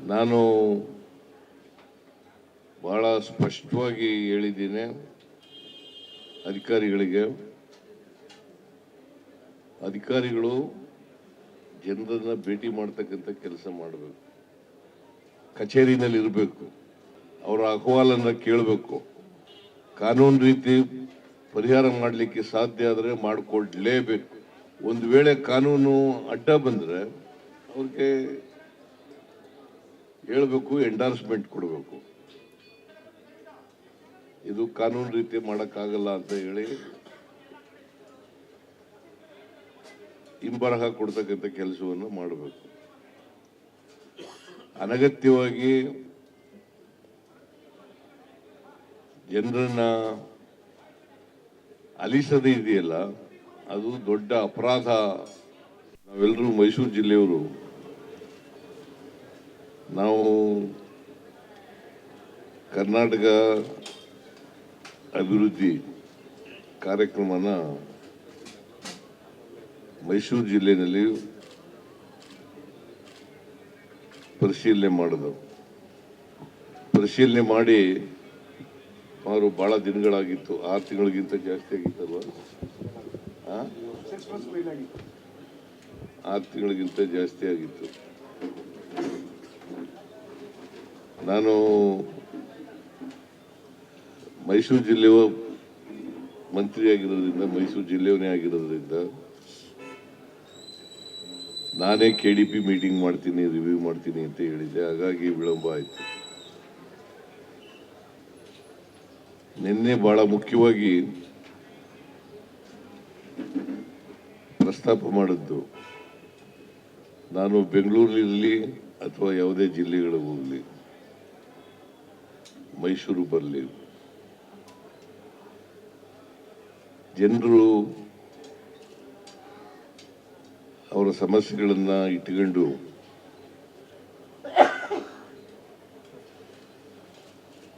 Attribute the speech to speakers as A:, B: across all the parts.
A: ನಾನು ಬಹಳ ಸ್ಪಷ್ಟವಾಗಿ ಹೇಳಿದ್ದೀನಿ ಅಧಿಕಾರಿಗಳಿಗೆ. ಅಧಿಕಾರಿಗಳು ಜನರನ್ನ ಭೇಟಿ ಮಾಡ್ತಕ್ಕಂಥ ಕೆಲಸ ಮಾಡಬೇಕು. ಕಚೇರಿನಲ್ಲಿ ಇರಬೇಕು. ಅವರ ಅಹವಾಲನ್ನು ಕೇಳಬೇಕು. ಕಾನೂನು ರೀತಿ ಪರಿಹಾರ ಮಾಡಲಿಕ್ಕೆ ಸಾಧ್ಯ ಆದರೆ ಮಾಡಿಕೊಡ್ಲೇಬೇಕು ಒಂದು ವೇಳೆ ಕಾನೂನು ಅಡ್ಡ ಬಂದರೆ ಅವ್ರಿಗೆ ಹೇಳಬೇಕು ಎಂಡಾರ್ಸ್ಮೆಂಟ್ ಕೊಡಬೇಕು. ಇದು ಕಾನೂನು ರೀತಿ ಮಾಡೋಕ್ಕಾಗಲ್ಲ ಅಂತ ಹೇಳಿ ಹಿಂಬರಹ ಕೊಡ್ತಕ್ಕಂಥ ಕೆಲಸವನ್ನು ಮಾಡಬೇಕು. ಅನಗತ್ಯವಾಗಿ ಜನರನ್ನ ಅಲಿಸದೇ ಇದೆಯಲ್ಲ, ಅದು ದೊಡ್ಡ ಅಪರಾಧ. ನಾವೆಲ್ಲರೂ ಮೈಸೂರು ಜಿಲ್ಲೆಯವರು ನಾವು ಕರ್ನಾಟಕ ಅಭಿವೃದ್ಧಿ ಕಾರ್ಯಕ್ರಮನ ಮೈಸೂರು ಜಿಲ್ಲೆಯಲ್ಲಿ ಪರಿಶೀಲನೆ ಮಾಡಿದವು. ಪರಿಶೀಲನೆ ಮಾಡಿ ಅವರು ಭಾಳ ದಿನಗಳಾಗಿತ್ತು. ಆರು ತಿಂಗಳಿಗಿಂತ ಜಾಸ್ತಿ ಆಗಿತ್ತಲ್ವ? ಆರು ತಿಂಗಳಿಗಿಂತ ಜಾಸ್ತಿ ಆಗಿತ್ತು. ನಾನು ಮೈಸೂರು ಜಿಲ್ಲೆಯ ಮಂತ್ರಿಯಾಗಿರೋದ್ರಿಂದ ಮೈಸೂರು ಜಿಲ್ಲೆಯವನೇ ಆಗಿರೋದ್ರಿಂದ ನಾನೇ ಕೆ ಡಿ ಪಿ ಮೀಟಿಂಗ್ ಮಾಡ್ತೀನಿ ರಿವ್ಯೂ ಮಾಡ್ತೀನಿ ಅಂತ ಹೇಳಿದ್ದೆ. ಹಾಗಾಗಿ ವಿಳಂಬ ಆಯಿತು. ನಿನ್ನೆ ಬಹಳ ಮುಖ್ಯವಾಗಿ ಪ್ರಸ್ತಾಪ ಮಾಡಿದ್ದು, ನಾನು ಬೆಂಗಳೂರಿನಲ್ಲಿ ಅಥವಾ ಯಾವುದೇ ಜಿಲ್ಲೆಗಳಿಗೆ ಹೋಗಲಿ. ಮೈಸೂರು ಬರಲಿ. ಜನರು ಅವರ ಸಮಸ್ಯೆಗಳನ್ನ ಇಟ್ಕೊಂಡು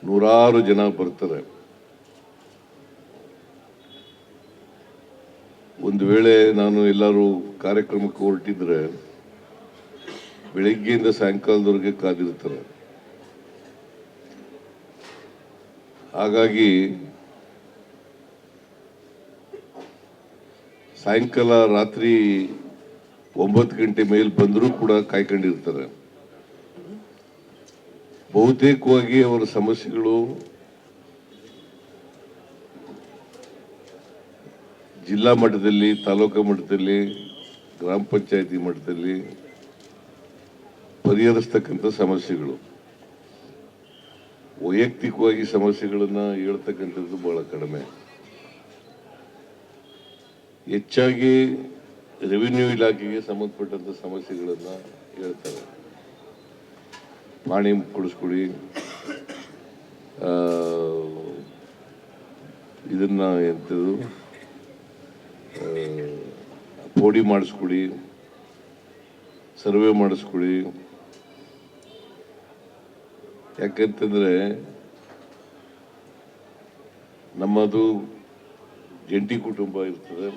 A: ನೂರಾರು ಜನ ಬರ್ತಾರೆ. ಒಂದು ವೇಳೆ ನಾನು ಎಲ್ಲರೂ ಕಾರ್ಯಕ್ರಮಕ್ಕೆ ಹೊರಟಿದ್ರೆ ಬೆಳಿಗ್ಗೆಯಿಂದ ಸಾಯಂಕಾಲದವರೆಗೆ ಕಾದಿರ್ತಾರೆ. ಹಾಗಾಗಿ ಸಾಯಂಕಾಲ ರಾತ್ರಿ ಒಂಬತ್ತು ಗಂಟೆ ಮೇಲೆ ಬಂದರೂ ಕೂಡ ಕಾಯ್ಕೊಂಡಿರ್ತಾರೆ. ಬಹುತೇಕವಾಗಿ ಅವರ ಸಮಸ್ಯೆಗಳು ಜಿಲ್ಲಾ ಮಟ್ಟದಲ್ಲಿ, ತಾಲೂಕು ಮಟ್ಟದಲ್ಲಿ, ಗ್ರಾಮ ಪಂಚಾಯತಿ ಮಟ್ಟದಲ್ಲಿ ಪರಿಹರಿಸ್ತಕ್ಕಂಥ ಸಮಸ್ಯೆಗಳು. ವೈಯಕ್ತಿಕವಾಗಿ ಸಮಸ್ಯೆಗಳನ್ನ ಹೇಳ್ತಕ್ಕಂಥದ್ದು ಬಹಳ ಕಡಿಮೆ. ಹೆಚ್ಚಾಗಿ ರೆವಿನ್ಯೂ ಇಲಾಖೆಗೆ ಸಂಬಂಧಪಟ್ಟಂತ ಸಮಸ್ಯೆಗಳನ್ನ ಹೇಳ್ತಾರೆ. ಪಾಣಿ ಕೊಡಿಸ್ಕೊಡಿ ಇದನ್ನ ಎಂಥದ್ದು ಪೋಡಿ ಮಾಡಿಸ್ಕೊಡಿ, ಸರ್ವೆ ಮಾಡಿಸ್ಕೊಡಿ ಯಾಕಂತಂದ್ರೆ ನಮ್ಮದು ಜಂಟಿ ಕುಟುಂಬ ಇರ್ತದೆ.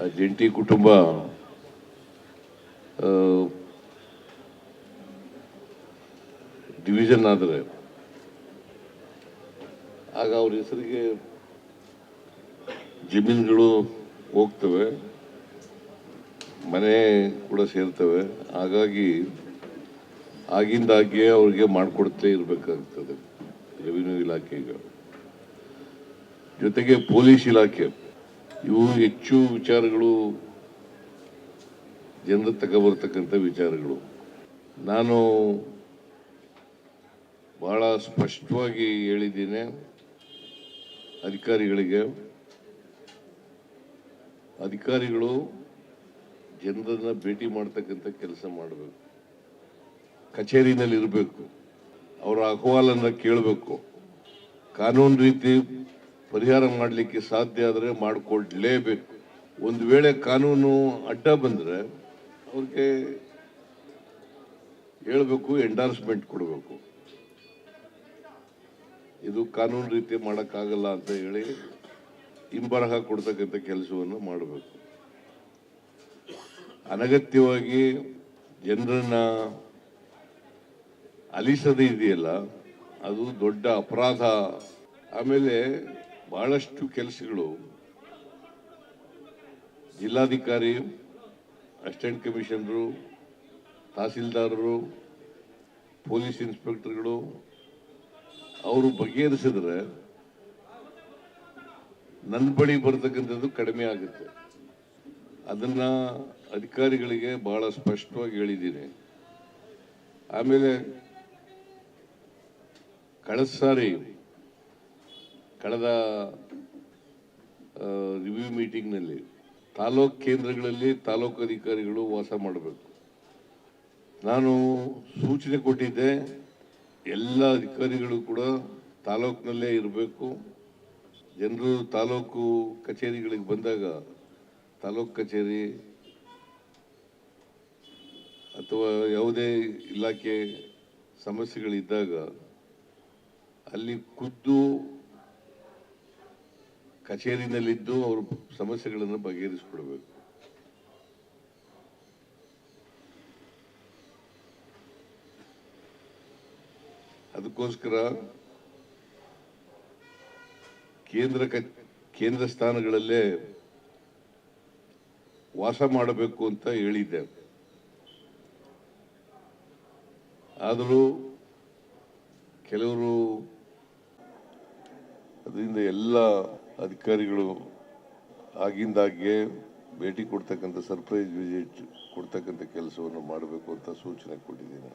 A: ಆ ಜಂಟಿ ಕುಟುಂಬ ಡಿವಿಷನ್ ಆದರೆ ಆಗ ಅವ್ರ ಹೆಸರಿಗೆ ಜಮೀನುಗಳು ಹೋಗ್ತವೆ, ಮನೆ ಕೂಡ ಸೇರ್ತವೆ. ಹಾಗಾಗಿ ಆಗಿಂದಾಗೆ ಅವ್ರಿಗೆ ಮಾಡಿಕೊಡ್ತೇ ಇರಬೇಕಾಗ್ತದೆ ರೆವಿನ್ಯೂ ಇಲಾಖೆಗೆ. ಜೊತೆಗೆ ಪೊಲೀಸ್ ಇಲಾಖೆ. ಇವು ಹೆಚ್ಚು ವಿಚಾರಗಳು, ಜನರ ತಗೊಬರ್ತಕ್ಕಂಥ ವಿಚಾರಗಳು. ನಾನು ಬಹಳ ಸ್ಪಷ್ಟವಾಗಿ ಹೇಳಿದ್ದೀನಿ ಅಧಿಕಾರಿಗಳಿಗೆ. ಅಧಿಕಾರಿಗಳು ಜನರನ್ನ ಭೇಟಿ ಮಾಡ್ತಕ್ಕಂಥ ಕೆಲಸ ಮಾಡಬೇಕು. ಕಚೇರಿನಲ್ಲಿ ಇರಬೇಕು ಅವರ ಅಹವಾಲನ್ನು ಕೇಳಬೇಕು. ಕಾನೂನು ರೀತಿ ಪರಿಹಾರ ಮಾಡಲಿಕ್ಕೆ ಸಾಧ್ಯ ಆದರೆ ಮಾಡಿಕೊಳ್ಳಲೇಬೇಕು ಒಂದು ವೇಳೆ ಕಾನೂನು ಅಡ್ಡ ಬಂದರೆ ಅವ್ರಿಗೆ ಹೇಳಬೇಕು ಎಂಡಾರ್ಸ್ಮೆಂಟ್ ಕೊಡಬೇಕು. ಇದು ಕಾನೂನು ರೀತಿ ಮಾಡೋಕ್ಕಾಗಲ್ಲ ಅಂತ ಹೇಳಿ ಹಿಂಬರಹ ಕೊಡ್ತಕ್ಕಂಥ ಕೆಲಸವನ್ನು ಮಾಡಬೇಕು. ಅನಗತ್ಯವಾಗಿ ಜನರನ್ನ ಅಲಿಸದೆ ಇದೆಯಲ್ಲ, ಅದು ದೊಡ್ಡ ಅಪರಾಧ. ಆಮೇಲೆ ಬಹಳಷ್ಟು ಕೆಲಸಗಳು. ಜಿಲ್ಲಾಧಿಕಾರಿ, ಅಸಿಸ್ಟೆಂಟ್ ಕಮಿಷನರು, ತಹಸೀಲ್ದಾರರು, ಪೊಲೀಸ್ ಇನ್ಸ್ಪೆಕ್ಟರ್ಗಳು, ಅವರು ಬಗೆಹರಿಸಿದ್ರೆ ನನ್ನ ಬಳಿ ಬರತಕ್ಕಂಥದ್ದು ಕಡಿಮೆ ಆಗುತ್ತೆ. ಅದನ್ನ ಅಧಿಕಾರಿಗಳಿಗೆ ಬಹಳ ಸ್ಪಷ್ಟವಾಗಿ ಹೇಳಿದ್ದೀನಿ. ಆಮೇಲೆ ಕಳೆದ ಸಾರಿ ಕಳೆದ ರಿವ್ಯೂ ಮೀಟಿಂಗ್ನಲ್ಲಿ ತಾಲೂಕು ಕೇಂದ್ರಗಳಲ್ಲಿ ತಾಲೂಕು ಅಧಿಕಾರಿಗಳು ವಾಸ ಮಾಡಬೇಕು. ನಾನು ಸೂಚನೆ ಕೊಟ್ಟಿದ್ದೆ, ಎಲ್ಲ ಅಧಿಕಾರಿಗಳು ಕೂಡ ತಾಲೂಕಿನಲ್ಲೇ ಇರಬೇಕು. ಜನರು ತಾಲೂಕು ಕಚೇರಿಗಳಿಗೆ ಬಂದಾಗ ತಾಲೂಕು ಕಚೇರಿ ಅಥವಾ ಯಾವುದೇ ಇಲಾಖೆ ಸಮಸ್ಯೆಗಳಿದ್ದಾಗ ಅಲ್ಲಿ ಖುದ್ದು ಕಚೇರಿನಲ್ಲಿದ್ದು ಅವ್ರ ಸಮಸ್ಯೆಗಳನ್ನು ಬಗೆಹರಿಸಿಕೊಡ್ಬೇಕು. ಅದಕ್ಕೋಸ್ಕರ ಕೇಂದ್ರ ಕೇಂದ್ರ ಸ್ಥಾನಗಳಲ್ಲೇ ವಾಸ ಮಾಡಬೇಕು ಅಂತ ಹೇಳಿದ್ದೆ. ಆದರೂ ಕೆಲವರು ಅದರಿಂದ ಎಲ್ಲ ಅಧಿಕಾರಿಗಳು ಆಗಿಂದಾಗ್ಗೆ ಭೇಟಿ ಕೊಡ್ತಕ್ಕಂಥ ಸರ್ಪ್ರೈಸ್ ವಿಸಿಟ್ ಕೊಡ್ತಕ್ಕಂಥ ಕೆಲಸವನ್ನು ಮಾಡಬೇಕು ಅಂತ ಸೂಚನೆ ಕೊಟ್ಟಿದ್ದೀನಿ.